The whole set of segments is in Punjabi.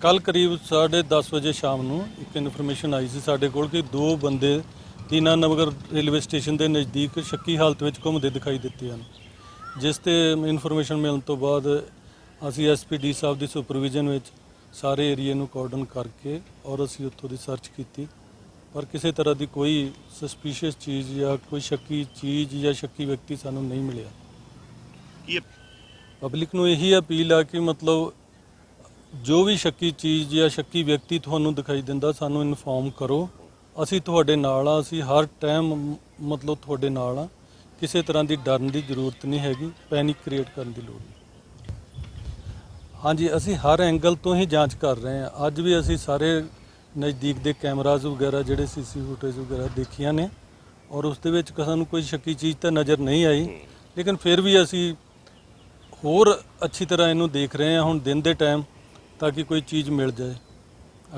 ਕੱਲ ਕਰੀਬ 10:30 ਵਜੇ ਸ਼ਾਮ ਨੂੰ ਇੱਕ ਇਨਫੋਰਮੇਸ਼ਨ ਆਈ ਸੀ ਸਾਡੇ ਕੋਲ ਕਿ ਦੋ ਬੰਦੇ ਦੀਨਾ ਨਗਰ ਰੇਲਵੇ ਸਟੇਸ਼ਨ ਦੇ ਨਜ਼ਦੀਕ ਸ਼ੱਕੀ ਹਾਲਤ ਵਿੱਚ ਘੁੰਮਦੇ ਦਿਖਾਈ ਦਿੱਤੇ ਹਨ। ਜਿਸ ਤੇ ਇਨਫੋਰਮੇਸ਼ਨ ਮਿਲਣ ਤੋਂ ਬਾਅਦ ਅਸੀਂ ਐਸਪੀਡੀ ਸਾਹਿਬ ਦੀ ਸੁਪਰਵਿਜ਼ਨ ਵਿੱਚ ਸਾਰੇ ਏਰੀਏ ਨੂੰ ਕਾਰਡਨ ਕਰਕੇ ਔਰ ਅਸੀਂ ਉੱਥੋਂ ਦੀ ਸਰਚ ਕੀਤੀ। ਪਰ ਕਿਸੇ ਤਰ੍ਹਾਂ ਦੀ ਕੋਈ ਸਸਪੀਸ਼ੀਅਸ ਚੀਜ਼ ਜਾਂ ਕੋਈ ਸ਼ੱਕੀ ਚੀਜ਼ ਜਾਂ ਸ਼ੱਕੀ ਵਿਅਕਤੀ ਸਾਨੂੰ ਨਹੀਂ ਮਿਲਿਆ। ਪਬਲਿਕ ਨੂੰ ਇਹੀ ਅਪੀਲ ਆ ਕਿ ਮਤਲਬ ਜੋ ਵੀ ਸ਼ੱਕੀ ਚੀਜ਼ ਜਾਂ ਸ਼ੱਕੀ ਵਿਅਕਤੀ ਤੁਹਾਨੂੰ ਦਿਖਾਈ ਦਿੰਦਾ, ਸਾਨੂੰ ਇਨਫੋਰਮ ਕਰੋ। ਅਸੀਂ ਤੁਹਾਡੇ ਨਾਲ ਆ, ਅਸੀਂ ਹਰ ਟਾਈਮ ਮਤਲਬ ਤੁਹਾਡੇ ਨਾਲ ਆ। ਕਿਸੇ ਤਰ੍ਹਾਂ ਦੀ ਡਰਨ ਦੀ ਜ਼ਰੂਰਤ ਨਹੀਂ ਹੈਗੀ, ਪੈਨਿਕ ਕ੍ਰੀਏਟ ਕਰਨ ਦੀ ਲੋੜ ਨਹੀਂ। ਹਾਂਜੀ, ਅਸੀਂ ਹਰ ਐਂਗਲ ਤੋਂ ਹੀ ਜਾਂਚ ਕਰ ਰਹੇ ਹਾਂ। ਅੱਜ ਵੀ ਅਸੀਂ ਸਾਰੇ ਨਜ਼ਦੀਕ ਦੇ ਕੈਮਰਾਜ਼ ਵਗੈਰਾ, ਜਿਹੜੇ ਸੀਸੀ ਫੁਟੇਜ ਵਗੈਰਾ ਦੇਖੀਆਂ ਨੇ, ਔਰ ਉਸ ਦੇ ਵਿੱਚ ਸਾਨੂੰ ਕੋਈ ਸ਼ੱਕੀ ਚੀਜ਼ ਤਾਂ ਨਜ਼ਰ ਨਹੀਂ ਆਈ। ਲੇਕਿਨ ਫਿਰ ਵੀ ਅਸੀਂ ਹੋਰ ਅੱਛੀ ਤਰ੍ਹਾਂ ਇਹਨੂੰ ਦੇਖ ਰਹੇ ਹਾਂ। ਹੁਣ ਦਿਨ ਦੇ ਟਾਈਮ ਤਾਂ ਕਿ ਕੋਈ ਚੀਜ਼ ਮਿਲ ਜਾਏ।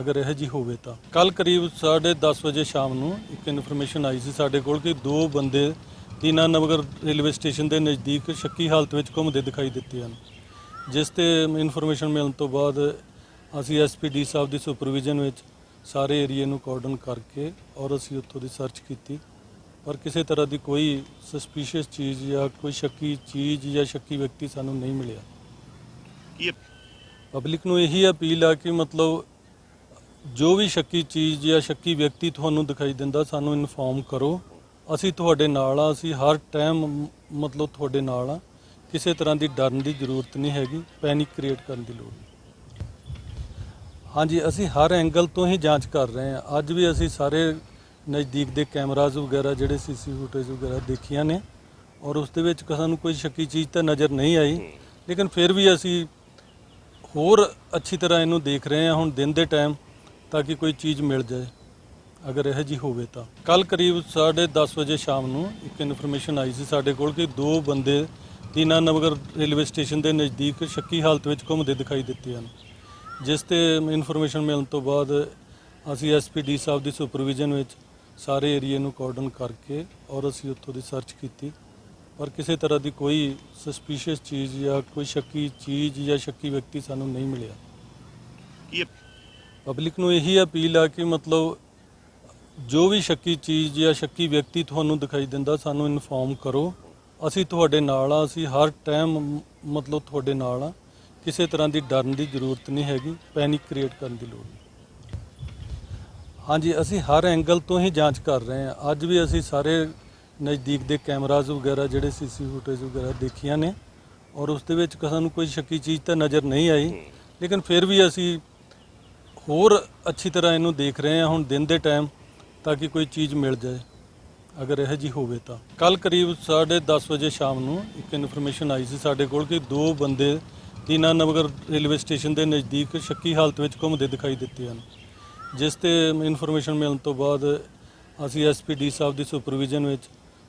ਅਗਰ ਇਹ ਜੀ ਹੋਵੇ ਤਾਂ। ਕੱਲ ਕਰੀਬ 10:30 ਵਜੇ ਸ਼ਾਮ ਨੂੰ ਇੱਕ ਇਨਫੋਰਮੇਸ਼ਨ ਆਈ ਸੀ ਸਾਡੇ ਕੋਲ ਕਿ ਦੋ ਬੰਦੇ ਦੀਨਾ ਰੇਲਵੇ ਸਟੇਸ਼ਨ ਦੇ ਨਜ਼ਦੀਕ ਸ਼ੱਕੀ ਹਾਲਤ ਵਿੱਚ ਘੁੰਮਦੇ ਦਿਖਾਈ ਦਿੱਤੇ ਹਨ। ਜਿਸ ਤੇ ਇਨਫੋਰਮੇਸ਼ਨ ਮਿਲਣ ਤੋਂ ਬਾਅਦ ਅਸੀਂ ਐਸਪੀਡੀ ਸਾਹਿਬ ਦੀ ਸੁਪਰਵਿਜ਼ਨ ਵਿੱਚ ਸਾਰੇ ਏਰੀਏ ਨੂੰ ਕਾਰਡਨ ਕਰਕੇ ਔਰ ਅਸੀਂ ਉੱਥੋਂ ਦੀ ਸਰਚ ਕੀਤੀ। ਪਰ ਕਿਸੇ ਤਰ੍ਹਾਂ ਦੀ ਕੋਈ ਸਸਪੀਸ਼ੀਅਸ ਚੀਜ਼ ਜਾਂ ਕੋਈ ਸ਼ੱਕੀ ਚੀਜ਼ ਜਾਂ ਸ਼ੱਕੀ ਵਿਅਕਤੀ ਸਾਨੂੰ ਨਹੀਂ ਮਿਲਿਆ। ਕੀ ਪਬਲਿਕ ਨੂੰ ਇਹੀ ਅਪੀਲ ਆ ਕਿ ਮਤਲਬ ਜੋ ਵੀ ਸ਼ੱਕੀ ਚੀਜ਼ ਜਾਂ ਸ਼ੱਕੀ ਵਿਅਕਤੀ ਤੁਹਾਨੂੰ ਦਿਖਾਈ ਦਿੰਦਾ, ਸਾਨੂੰ ਇਨਫੋਰਮ ਕਰੋ। ਅਸੀਂ ਤੁਹਾਡੇ ਨਾਲ ਆ, ਅਸੀਂ ਹਰ ਟਾਈਮ ਮਤਲਬ ਤੁਹਾਡੇ ਨਾਲ ਆ। ਕਿਸੇ ਤਰ੍ਹਾਂ ਦੀ ਡਰਨ ਦੀ ਜ਼ਰੂਰਤ ਨਹੀਂ ਹੈਗੀ, ਪੈਨਿਕ ਕ੍ਰੀਏਟ ਕਰਨ ਦੀ ਲੋੜ ਹਾਂਜੀ, ਅਸੀਂ ਹਰ ਐਂਗਲ ਤੋਂ ਹੀ ਜਾਂਚ ਕਰ ਰਹੇ ਹਾਂ ਅੱਜ ਵੀ ਅਸੀਂ ਸਾਰੇ ਨਜ਼ਦੀਕ ਦੇ ਕੈਮਰਾਜ਼ ਵਗੈਰਾ, ਜਿਹੜੇ ਸੀਸੀ ਫੁਟੇਜ ਵਗੈਰਾ ਦੇਖੀਆਂ ਨੇ, ਔਰ ਉਸ ਦੇ ਵਿੱਚ ਸਾਨੂੰ ਕੋਈ ਸ਼ੱਕੀ ਚੀਜ਼ ਤਾਂ ਨਜ਼ਰ ਨਹੀਂ ਆਈ। ਲੇਕਿਨ ਫਿਰ ਵੀ ਅਸੀਂ ਹੋਰ ਅੱਛੀ ਤਰ੍ਹਾਂ ਇਹਨੂੰ ਦੇਖ ਰਹੇ ਹਾਂ ਹੁਣ ਦਿਨ ਦੇ ਟਾਈਮ ਤਾਂ ਕਿ ਕੋਈ ਚੀਜ਼ ਮਿਲ ਜਾਏ। ਅਗਰ ਇਹ ਜੀ ਹੋਵੇ ਤਾਂ। ਕੱਲ ਕਰੀਬ 10:30 ਵਜੇ ਸ਼ਾਮ ਨੂੰ ਇੱਕ ਇਨਫੋਰਮੇਸ਼ਨ ਆਈ ਸੀ ਸਾਡੇ ਕੋਲ ਕਿ ਦੋ ਬੰਦੇ ਦੀਨਾ ਨਗਰ ਰੇਲਵੇ ਸਟੇਸ਼ਨ ਦੇ ਨਜ਼ਦੀਕ ਸ਼ੱਕੀ ਹਾਲਤ ਵਿੱਚ ਘੁੰਮਦੇ ਦਿਖਾਈ ਦਿੱਤੇ ਹਨ। ਜਿਸ ਤੇ ਇਨਫੋਰਮੇਸ਼ਨ ਮਿਲਣ ਤੋਂ ਬਾਅਦ ਅਸੀਂ ਐਸਪੀਡੀ ਸਾਹਿਬ ਦੀ ਸੁਪਰਵਿਜ਼ਨ ਵਿੱਚ ਸਾਰੇ ਏਰੀਏ ਨੂੰ ਕੋਰਡਨ ਕਰਕੇ ਔਰ ਅਸੀਂ ਉੱਥੋਂ ਦੀ ਸਰਚ ਕੀਤੀ। ਪਰ ਕਿਸੇ ਤਰ੍ਹਾਂ ਦੀ ਕੋਈ ਸਸਪੀਸ਼ੀਅਸ ਚੀਜ਼ ਜਾਂ ਕੋਈ ਸ਼ੱਕੀ ਚੀਜ਼ ਜਾਂ ਸ਼ੱਕੀ ਵਿਅਕਤੀ ਸਾਨੂੰ ਨਹੀਂ ਮਿਲਿਆ। ਕੀ ਪਬਲਿਕ ਨੂੰ ਇਹੀ ਅਪੀਲ ਆ ਕਿ ਮਤਲਬ ਜੋ ਵੀ ਸ਼ੱਕੀ ਚੀਜ਼ ਜਾਂ ਸ਼ੱਕੀ ਵਿਅਕਤੀ ਤੁਹਾਨੂੰ ਦਿਖਾਈ ਦਿੰਦਾ ਸਾਨੂੰ ਇਨਫੋਰਮ ਕਰੋ। ਅਸੀਂ ਤੁਹਾਡੇ ਨਾਲ ਆ ਅਸੀਂ ਹਰ ਟਾਈਮ ਮਤਲਬ ਤੁਹਾਡੇ ਨਾਲ ਆ। ਕਿਸੇ ਤਰ੍ਹਾਂ ਦੀ ਡਰਨ ਦੀ ਜ਼ਰੂਰਤ ਨਹੀਂ ਹੈਗੀ ਪੈਨਿਕ ਕ੍ਰੀਏਟ ਕਰਨ ਦੀ ਲੋੜ ਨਹੀਂ। ਹਾਂਜੀ ਅਸੀਂ ਹਰ ਐਂਗਲ ਤੋਂ ਹੀ ਜਾਂਚ ਕਰ ਰਹੇ ਹਾਂ। ਅੱਜ ਵੀ ਅਸੀਂ ਸਾਰੇ ਨਜ਼ਦੀਕ ਦੇ ਕੈਮਰਾਜ਼ ਵਗੈਰਾ ਜਿਹੜੇ ਸੀਸੀ ਫੁਟੇਜ ਵਗੈਰਾ ਦੇਖੀਆਂ ਨੇ ਔਰ ਉਸ ਦੇ ਵਿੱਚ ਸਾਨੂੰ ਕੋਈ ਸ਼ੱਕੀ ਚੀਜ਼ ਤਾਂ ਨਜ਼ਰ ਨਹੀਂ ਆਈ। ਲੇਕਿਨ ਫਿਰ ਵੀ ਅਸੀਂ ਹੋਰ ਅੱਛੀ ਤਰ੍ਹਾਂ ਇਹਨੂੰ ਦੇਖ ਰਹੇ ਹਾਂ ਹੁਣ ਦਿਨ ਦੇ ਟਾਈਮ ਤਾਂ ਕਿ ਕੋਈ ਚੀਜ਼ ਮਿਲ ਜਾਏ। ਅਗਰ ਇਹ ਜੀ ਹੋਵੇ ਤਾਂ। ਕੱਲ ਕਰੀਬ 10:30 ਵਜੇ ਸ਼ਾਮ ਨੂੰ ਇੱਕ ਇਨਫੋਰਮੇਸ਼ਨ ਆਈ ਸੀ ਸਾਡੇ ਕੋਲ ਕਿ ਦੋ ਬੰਦੇ ਦੀਨਾ ਨਗਰ ਰੇਲਵੇ ਸਟੇਸ਼ਨ ਦੇ ਨਜ਼ਦੀਕ ਸ਼ੱਕੀ ਹਾਲਤ ਵਿੱਚ ਘੁੰਮਦੇ ਦਿਖਾਈ ਦਿੱਤੇ ਹਨ। ਜਿਸ ਤੇ ਇਨਫੋਰਮੇਸ਼ਨ ਮਿਲਣ ਤੋਂ ਬਾਅਦ ਅਸੀਂ ਐਸਪੀਡੀ ਸਾਹਿਬ ਦੀ ਸੁਪਰਵਿਜ਼ਨ ਵਿੱਚ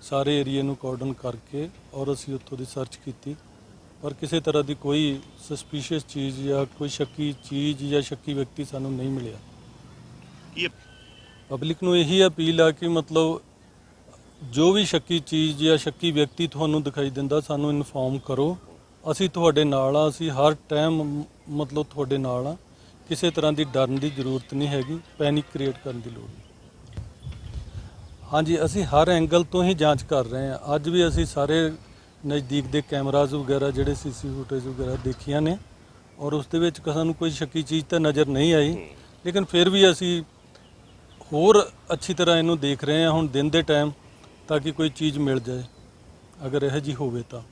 ਸਾਰੇ ਏਰੀਏ ਨੂੰ ਕਾਰਡਨ ਕਰਕੇ ਔਰ ਅਸੀਂ ਉੱਥੋਂ ਦੀ ਸਰਚ ਕੀਤੀ। ਪਰ ਕਿਸੇ ਤਰ੍ਹਾਂ ਦੀ ਕੋਈ ਸਸਪੀਸ਼ੀਅਸ ਚੀਜ਼ ਜਾਂ ਕੋਈ ਸ਼ੱਕੀ ਚੀਜ਼ ਜਾਂ ਸ਼ੱਕੀ ਵਿਅਕਤੀ ਸਾਨੂੰ ਨਹੀਂ ਮਿਲਿਆ। ਕੀ ਪਬਲਿਕ ਨੂੰ ਇਹੀ ਅਪੀਲ ਆ ਕਿ ਮਤਲਬ ਜੋ ਵੀ ਸ਼ੱਕੀ ਚੀਜ਼ ਜਾਂ ਸ਼ੱਕੀ ਵਿਅਕਤੀ ਤੁਹਾਨੂੰ ਦਿਖਾਈ ਦਿੰਦਾ ਸਾਨੂੰ ਇਨਫੋਰਮ ਕਰੋ। ਅਸੀਂ ਤੁਹਾਡੇ ਨਾਲ ਆ ਅਸੀਂ ਹਰ ਟਾਈਮ ਮਤਲਬ ਤੁਹਾਡੇ ਨਾਲ ਆ। ਕਿਸੇ ਤਰ੍ਹਾਂ ਦੀ ਡਰਨ ਦੀ ਜ਼ਰੂਰਤ ਨਹੀਂ ਹੈਗੀ ਪੈਨਿਕ ਕ੍ਰੀਏਟ ਕਰਨ ਦੀ ਲੋੜ ਨਹੀਂ। ਹਾਂਜੀ ਅਸੀਂ ਹਰ ਐਂਗਲ ਤੋਂ ਹੀ ਜਾਂਚ ਕਰ ਰਹੇ ਹਾਂ। ਅੱਜ ਵੀ ਅਸੀਂ ਸਾਰੇ ਨਜ਼ਦੀਕ ਦੇ ਕੈਮਰਾਜ਼ ਵਗੈਰਾ ਜਿਹੜੇ ਸੀਸੀ ਫੁਟੇਜ ਵਗੈਰਾ ਦੇਖੀਆਂ ਨੇ ਔਰ ਉਸ ਦੇ ਵਿੱਚ ਸਾਨੂੰ ਕੋਈ ਸ਼ੱਕੀ ਚੀਜ਼ ਤਾਂ ਨਜ਼ਰ ਨਹੀਂ ਆਈ। ਲੇਕਿਨ ਫਿਰ ਵੀ ਅਸੀਂ ਹੋਰ ਅੱਛੀ ਤਰ੍ਹਾਂ ਇਹਨੂੰ ਦੇਖ ਰਹੇ ਹਾਂ ਹੁਣ ਦਿਨ ਦੇ ਟਾਈਮ ਤਾਂ ਕਿ ਕੋਈ ਚੀਜ਼ ਮਿਲ ਜਾਏ। ਅਗਰ ਇਹ ਜੀ ਹੋਵੇ ਤਾਂ।